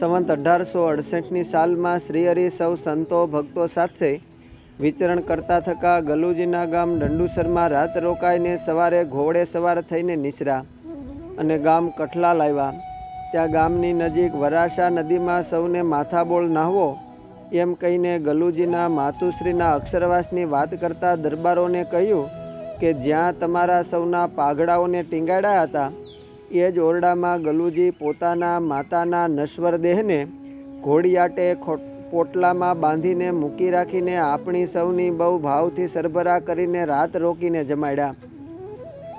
સંવંત અઢારસો અડસઠની સાલમાં શ્રીહરિ સૌ સંતો ભક્તો સાથે વિચરણ કરતા થકા ગલુજીના ગામ દંડુસરમાં રાત રોકાઈને સવારે ઘોડે સવાર થઈને નિસરા અને ગામ કઠલા લાવ્યા. ત્યાં ગામની નજીક વરાસા નદીમાં સૌને માથાબોળ નાહવો એમ કહીને ગલુજીના માતુશ્રીના અક્ષરવાસની વાત કરતા દરબારોને કહ્યું કે જ્યાં તમારા સૌના પાઘડાઓને ટીંગાડ્યા હતા એ જ ઓરડામાં ગલુજી પોતાના માતાના નશ્વર દેહને ઘોડિયાટે પોટલામાં બાંધીને મૂકી રાખીને આપણી સૌની બહુ ભાવથી સરભરા કરીને રાત રોકીને જમાડ્યા.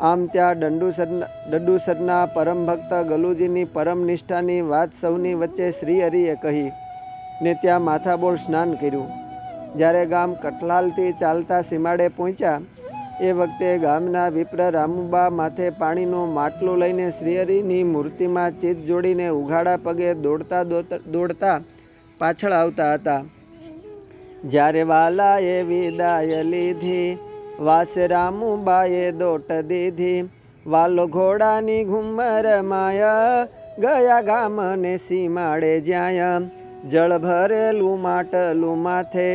આમ ત્યાં દંડુસર, દંડુસરના પરમ ભક્ત ગલુજીની પરમ નિષ્ઠાની વાત સૌની વચ્ચે શ્રી હરિએ કહી ને ત્યાં માથાબોળ સ્નાન કર્યું. જ્યારે ગામ કટલાલથી ચાલતા સીમાડે પહોંચ્યા એ વખતે ગામના વિપ્ર રામુબા માથે પાણીનો માટલું લઈને શ્રીહરિની મૂર્તિમાં ચિત જોડીને ઉઘાડા પગે દોડતા દોડતા પાછળ આવતા હતા. જ્યારે વાલાએ વિદાય લીધી, વાસ રામુબાએ દોટ દીધી, વાલો ઘોડાની ઘુમર માયા, ગયા ગામને સીમાડે જ્યાં જળ ભરેલું માટલું માથે,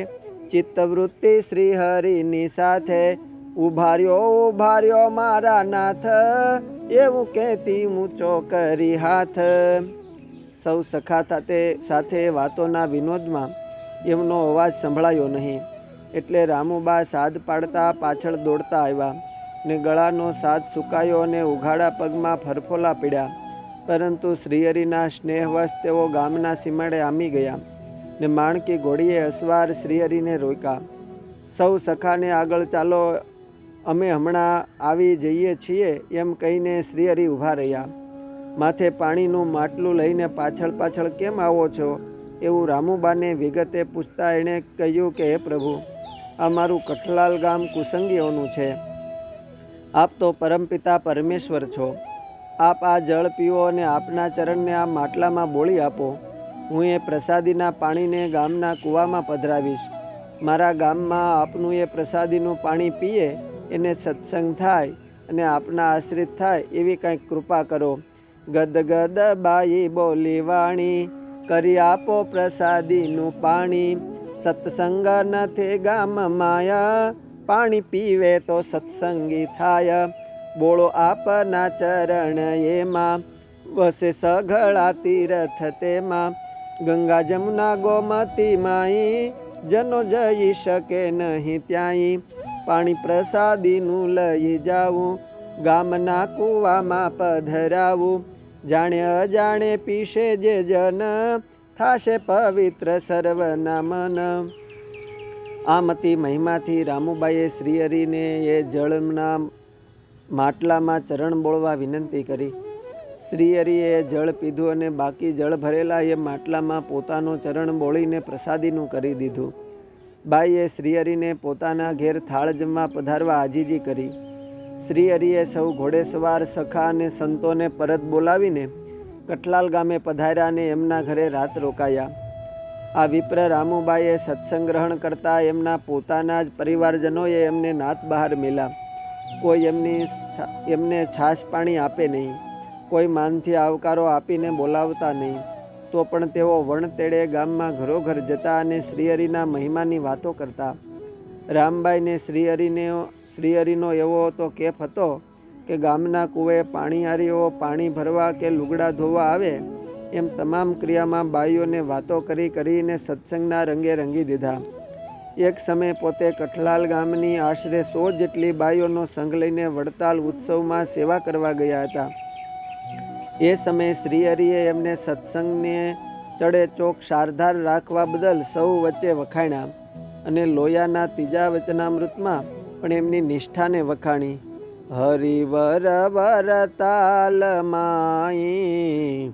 ચિત્તવૃત્તિ શ્રીહરિની સાથે ઉભાર્યો ઉભાર્યો મારા નાથ, એવું કહેતી ઊંચો કરી હાથ. સૌ સખા સાથે સાથે વાતોના વિનોદમાં એમનો અવાજ સંભળાયો નહીં. એટલે રામુબા સાદ પાડતા પાછળ દોડતા આવ્યા ને ગળાનો સાદ સુકાયો અને ઉઘાડા પગમાં ફરફોલા પીડ્યા. પરંતુ શ્રીહરિના સ્નેહવશ તેઓ ગામના સીમાડે આમી ગયા ને માણકી ઘોડીએ અસવાર શ્રીહરિને રોક્યા. સૌ સખાને આગળ ચાલો અમે હમણાં આવી જઈએ છીએ એમ કહીને શ્રીહરિ ઊભા રહ્યા. માથે પાણીનું માટલું લઈને પાછળ પાછળ કેમ આવો છો? એવું રામુબાને વિગતે પૂછતા એણે કહ્યું કે, હે પ્રભુ, આ મારું કઠલાલ ગામ કુસંગીઓનું છે. આપ તો પરમપિતા પરમેશ્વર છો. આપ આ જળ પીવો અને આપના ચરણને આ માટલામાં બોળી આપો. હું એ પ્રસાદીના પાણીને ગામના કૂવામાં પધરાવીશ. મારા ગામમાં આપનું એ પ્રસાદીનું પાણી પીએ એને સત્સંગ થાય અને આપના આશ્રિત થાય એવી કંઈક કૃપા કરો. ગદ ગદ બાઈ બોલી વાણી, કરી આપો પ્રસાદીનું પાણી. સત્સંગ નથી ગામ માયા, પાણી પીવે તો સત્સંગી થાય. બોળો આપના ચરણ એમાં, વસે સઘળા તીરથ તેમાં. ગંગા જમુના ગોમતી માઈ, જનો જઈ શકે નહીં ત્યાંય. પાણી પ્રસાદીનું લઈ જાવું. ગામના કૂવામાં પધરાવું. જાણે અજાણે પીશે જે જન, થાશે પવિત્ર સર્વના મન. આમતી મહિમાથી રામુબાઈએ શ્રીહરિને એ જળના માટલામાં ચરણ બોળવા વિનંતી કરી. શ્રીહરિએ જળ પીધું અને બાકી જળ ભરેલા એ માટલામાં પોતાનું ચરણ બોળીને પ્રસાદીનું કરી દીધું. બાઈએ શ્રીહરિને પોતાના ઘેર થાળ જમવા પધારવા આજીજી કરી. શ્રીહરિએ સૌ ઘોડેસવાર સખા અને સંતોને પરત બોલાવીને કઠલાલ ગામે પધાર્યા અને એમના ઘરે રાત રોકાયા. આ વિપ્ર રામુબાઈએ સત્સંગ ગ્રહણ કરતા એમના પોતાના જ પરિવારજનોએ એમને નાત બહાર મેલા. કોઈ એમની એમને છાશ પાણી આપે નહીં. કોઈ માનથી આવકારો આપીને બોલાવતા નહીં. તો પણ તેઓ વણતેડે ગામમાં ઘરોઘર જતા અને શ્રીહરિના મહિમાની વાતો કરતા. રામબાઈને શ્રીહરિને, શ્રીહરિનો એવો તો કેફ હતો કે ગામના કૂવે પાણીહારીઓ પાણી ભરવા કે લુગડા ધોવા આવે એમ તમામ ક્રિયામાં બાઈઓને વાતો કરી કરીને સત્સંગના રંગે રંગી દીધા. એક સમયે પોતે કઠલાલ ગામની આશરે સો જેટલી બાઈઓનો સંઘ લઈને વડતાલ ઉત્સવમાં સેવા કરવા ગયા હતા. એ સમયે શ્રીહરિએ એમને સત્સંગને ચડે ચોક શારધાર રાખવા બદલ સૌ વચ્ચે વખાણ્યા અને લોયાના ત્રીજા વચનામૃતમાં પણ એમની નિષ્ઠાને વખાણી, હરિવર વરતાલ માઈ,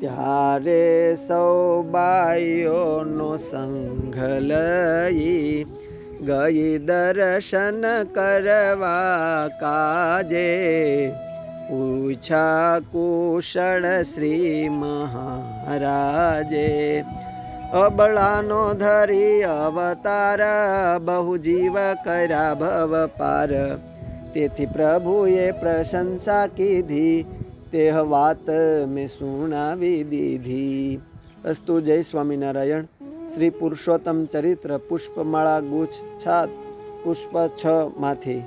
ત્યારે સૌ બાઈઓનો સંઘ લઈ ગઈ દર્શન કરવા કાજે પૂછા કુશળ શ્રી મહારાજે. અબળાનો ધરી અવતાર બહુ જીવ કર્યા ભવ પાર. તેથી પ્રભુએ પ્રશંસા કીધી, તે વાત મેં સુણાવી દીધી. અસ્તુ જય સ્વામિનારાયણ. શ્રી પુરુષોત્તમ ચરિત્ર પુષ્પમાળા ગુચ્છ છાત પુષ્પ છ માંથી.